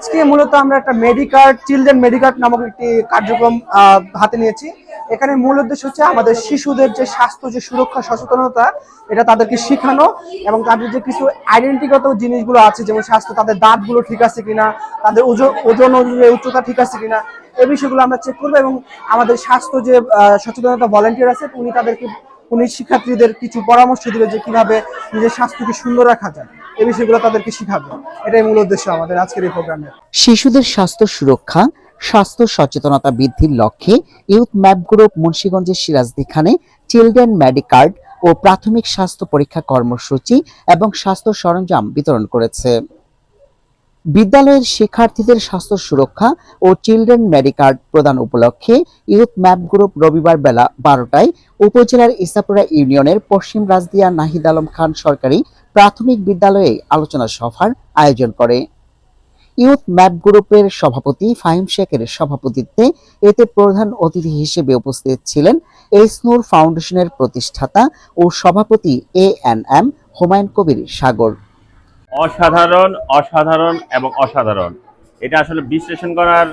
আজকে মূলত আমরা একটা মেডিকার্ড চিলড্রেন মেডিকার্ড নামক একটি কার্যক্রম হাতে নিয়েছি। এখানে মূল উদ্দেশ্য হচ্ছে আমাদের শিশুদের যে স্বাস্থ্য, যে সুরক্ষা, সচেতনতা, এটা তাদেরকে শেখানো এবং তাদের যে কিছু আইডেন্টিগত জিনিসগুলো আছে, যেমন স্বাস্থ্য, তাদের দাঁতগুলো ঠিক আছে কিনা, তাদের ওজন ওজন উচ্চতা ঠিক আছে কিনা এই বিষয়গুলো আমরা চেক করব এবং আমাদের স্বাস্থ্য যে সচেতনতা ভলেন্টিয়ার আছে, উনি তাদেরকে, উনি শিক্ষার্থীদের কিছু পরামর্শ দিবে যে কীভাবে নিজের স্বাস্থ্যকে সুন্দর রাখা যায়। এই বিষয়গুলো তাদেরকে শিখাবে। এটাই মূল উদ্দেশ্য আমাদের আজকের এই প্রোগ্রামের শিশুদের স্বাস্থ্য সুরক্ষা, স্বাস্থ্য সচেতনতা বৃদ্ধির লক্ষ্যে ইউথ ম্যাপ গ্রুপ মুন্সিগঞ্জের সিরাজদিখানে চিলড্রেন মেডিকার্ড ও প্রাথমিক স্বাস্থ্য পরীক্ষা কর্মসূচি এবং স্বাস্থ্য সরঞ্জাম বিতরণ করেছে। বিদ্যালয়ের শিক্ষার্থীদের স্বাস্থ্য সুরক্ষা ও চিলড্রেন মেডিকার্ড প্রদান উপলক্ষে ইউথ ম্যাপ গ্রুপ রবিবার বেলা বারোটায় উপজেলার ইসাপুরা ইউনিয়নের পশ্চিম রাজদিয়া নাহিদ আলম খান সরকারি প্রাথমিক বিদ্যালয়ে আলোচনা সভার আয়োজন করে। ইউথ ম্যাপ গ্রুপের সভাপতি ফাহিম শেখের সভাপতিত্বে এতে প্রধান অতিথি হিসেবে উপস্থিত ছিলেন এসনুর ফাউন্ডেশনের প্রতিষ্ঠাতা ও সভাপতি A N M Humayun Kabir Sagar. অসাধারণ অসাধারণ এবং অসাধারণ। এটা আসলে বিশ্লেষণ করার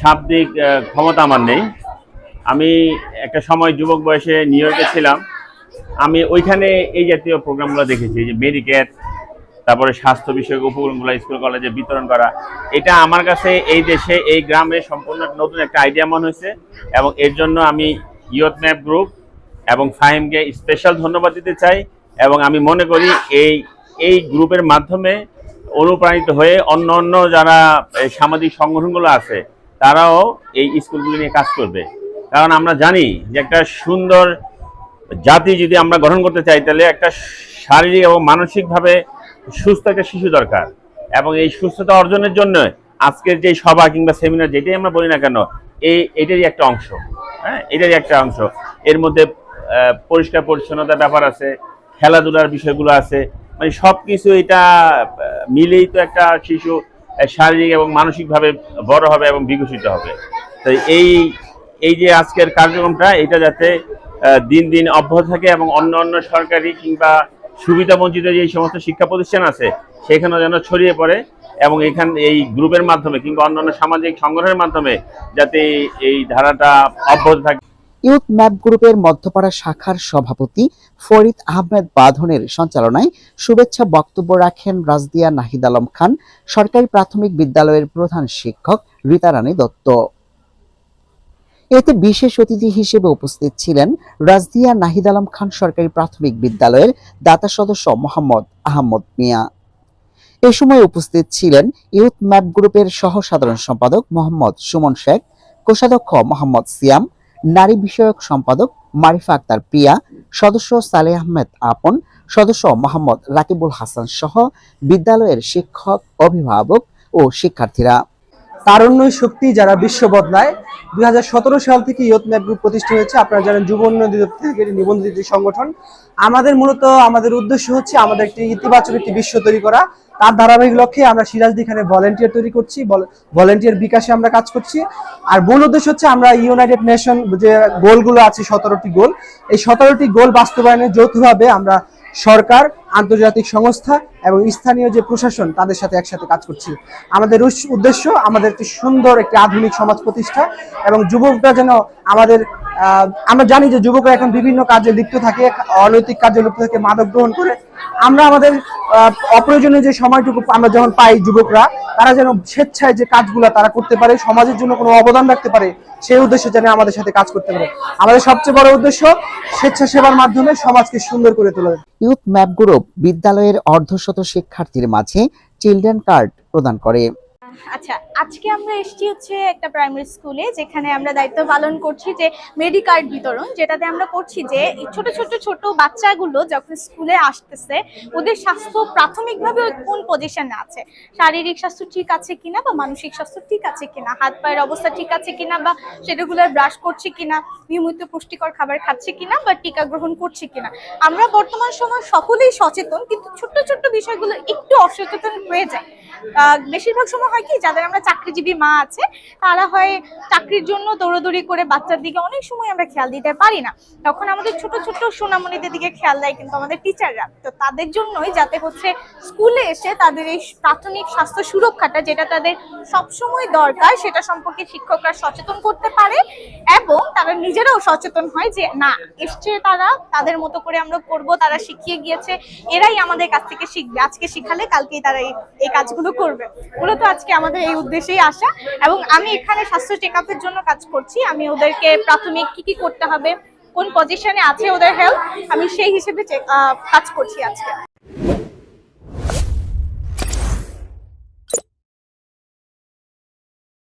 শাব্দিক ক্ষমতা আমার নেই। আমি একটা সময় যুবক বয়সে নিউ ছিলাম। আমি ওইখানে এই জাতীয় প্রোগ্রামগুলো দেখেছি যে মেডিকেট তারপরে স্বাস্থ্য বিষয়ক উপকরণগুলো, স্কুল, কলেজে বিতরণ করা। এটা আমার কাছে এই দেশে, এই গ্রামে সম্পূর্ণ নতুন একটা আইডিয়া মনে হয়েছে এবং এর জন্য আমি ইয়ত ম্যাপ গ্রুপ এবং ফাহিমকে স্পেশাল ধন্যবাদ দিতে চাই এবং আমি মনে করি এই এই গ্রুপের মাধ্যমে অনুপ্রাণিত হয়ে অন্য অন্য যারা সামাজিক সংগঠনগুলো আছে, তারাও এই স্কুলগুলি নিয়ে কাজ করবে। কারণ আমরা জানি যে একটা সুন্দর জাতি যদি আমরা গঠন করতে চাই, তাহলে একটা শারীরিক এবং মানসিকভাবে সুস্থ একটা শিশু দরকার। এবং এই সুস্থতা অর্জনের জন্য আজকের যে সভা কিংবা সেমিনার যেটাই আমরা বলি না কেন, এই এটারই একটা অংশ। হ্যাঁ এটারই একটা অংশ। এর মধ্যে পরিষ্কার পরিচ্ছন্নতার ব্যাপার আছে, খেলাধুলার বিষয়গুলো আছে। মানে সব কিছু এটা মিলেই তো একটা শিশু শারীরিক এবং মানসিকভাবে বড় হবে এবং বিকশিত হবে। তো এই এই যে আজকের কার্যক্রমটা, এটা যাতে দিন দিন অব্যাহত থাকে এবং অন্য অন্য সরকারি কিংবা সুবিধা বঞ্চিত যে সমস্ত শিক্ষা প্রতিষ্ঠান আছে, সেখানেও যেন ছড়িয়ে পড়ে এবং এখান, এই গ্রুপের মাধ্যমে কিংবা অন্যান্য সামাজিক সংগঠনের মাধ্যমে যাতে এই ধারাটা অব্যাহত থাকে। ইউথ ম্যাপ গ্রুপের মধ্যপাড়া শাখার সভাপতি ফরিদ আহমেদ বাঁধনের সঞ্চালনায় শুভেচ্ছা বক্তব্য রাখেন রাজদিয়া নাহিদ আলম খান, সরকারি প্রাথমিক বিদ্যালয়ের প্রধান শিক্ষক রীতারানী দত্ত। এতে বিশেষ অতিথি হিসেবে উপস্থিত ছিলেন রাজদিয়া নাহিদ আলম খান সরকারি প্রাথমিক বিদ্যালয়ের দাতা সদস্য মোহাম্মদ আহমদ মিয়া। এ সময় উপস্থিত ছিলেন ইউথ ম্যাপ গ্রুপের সহ সাধারণ সম্পাদক মোহাম্মদ সুমন শেখ, কোষাধ্যক্ষ মোহাম্মদ সিয়াম, নারী বিষয়ক সম্পাদক মারিফা আক্তার প্রিয়া সদস্য সালে আহমেদ আপন, সদস্য মোহাম্মদ রাকিবুল হাসান সহ বিদ্যালয়ের শিক্ষক, অভিভাবক ও শিক্ষার্থীরা। তারুণ্যই শক্তি যারা বিশ্ব বদলায়, দুই সাল থেকে ইয়ত ম্যাপ গ্রুপ প্রতিষ্ঠা হয়েছে। আপনারা জানেন যুব উন্নয়ন থেকে নিবন্ধিত সংগঠন। আমাদের মূলত, আমাদের উদ্দেশ্য হচ্ছে আমাদের একটি ইতিবাচক একটি বিশ্ব তৈরি করা। তার ধারাবাহিক লক্ষ্যে আমরা সিরাজদি খানে ভলেন্টিয়ার তৈরি করছি ভলেন্টিয়ার বিকাশে আমরা কাজ করছি। আর মূল উদ্দেশ্য হচ্ছে আমরা ইউনাইটেড নেশন যে গোলগুলো আছে, সতেরোটি গোল এই সতেরোটি গোল বাস্তবায়নে যৌথভাবে আমরা সরকার, আন্তর্জাতিক সংস্থা এবং স্থানীয় যে প্রশাসন, তাদের সাথে একসাথে কাজ করছি। আমাদের উদ্দেশ্য আমাদের একটি সুন্দর একটি আধুনিক সমাজ প্রতিষ্ঠা এবং যুবকরা যেন আমাদের আমরা জানি যে যুবকরা এখন বিভিন্ন কাজে লিপ্ত থাকে, অনৈতিক কাজে লিপ্ত থাকে, মাদক গ্রহণ করে। আমরা আমাদের অপ্রয়োজনীয় যে সময়টুকু আমরা যখন পাই যুবকরা, তারা যেন স্বেচ্ছায় যে কাজগুলো তারা করতে পারে, সমাজের জন্য কোনো অবদান রাখতে পারে, সেই উদ্দেশ্যে যেন আমাদের সাথে কাজ করতে পারে। আমাদের সবচেয়ে বড় উদ্দেশ্য স্বেচ্ছাসেবার মাধ্যমে সমাজকে সুন্দর করে তোলা। ইউথ ম্যাপ গ্রুপ বিদ্যালয়ের অর্ধশত শিক্ষার্থীর মাঝে চিলড্রেন কার্ড প্রদান করে। আচ্ছা আজকে আমরা এসেছি হচ্ছে একটা প্রাইমারি স্কুলে যেখানে আমরা দায়িত্ব পালন করছি যে মেডিকার্ড বিতরণ, যেটাতে আমরা করছি যে ছোট ছোট ছোট বাচ্চাগুলো যখন স্কুলে আসতেছে, ওদের স্বাস্থ্য প্রাথমিকভাবে কোন পজিশনে আছে? শারীরিক স্বাস্থ্য ঠিক আছে কিনা বা মানসিক স্বাস্থ্য ঠিক আছে কিনা? হাত, পায়ের অবস্থা ঠিক আছে কিনা বা সে রেগুলার ব্রাশ করছে কিনা? নিয়মিত পুষ্টিকর খাবার খাচ্ছে কিনা বা টিকা গ্রহণ করছে কিনা? আমরা বর্তমান সময় সকলেই সচেতন, কিন্তু ছোট্ট ছোট্ট বিষয়গুলো একটু অসচেতন হয়ে যায়। বেশিরভাগ সময় হয় কি, যাদের আমরা চাকরিজীবী মা আছে, তারা হয় চাকরির জন্য দৌড়াদৌড়ি করে বাচ্চার দিকে অনেক সময় আমরা খেয়াল দিতে পারি না। তখন আমাদের ছোট ছোট সোনামণিদের দিকে খেয়াল দেয় কিন্তু আমাদের টিচাররা তো তাদের জন্যই যাতে হচ্ছে স্কুলে এসে তাদের এই প্রাথমিক স্বাস্থ্য সুরক্ষাটা যেটা তাদের সবসময় দরকার, সেটা সম্পর্কে শিক্ষকরা সচেতন করতে পারে এবং তারা নিজেরাও সচেতন হয় যে, না, এসছে তারা, তাদের মতো করে আমরা করব, তারা শিখিয়ে গিয়েছে, এরাই আমাদের কাছ থেকে শিখবে। আজকে শিখালে কালকেই তারা এই এই কাজগুলো করবে। মূলত আজকে আমাদের এই উদ্দেশ্যেই আসা। এবং আমি এখানে স্বাস্থ্য চেক জন্য কাজ করছি। আমি ওদেরকে প্রাথমিক কি কি করতে হবে, কোন পজিশনে আছে ওদের হেলথ আমি সেই হিসেবে কাজ করছি আজকে।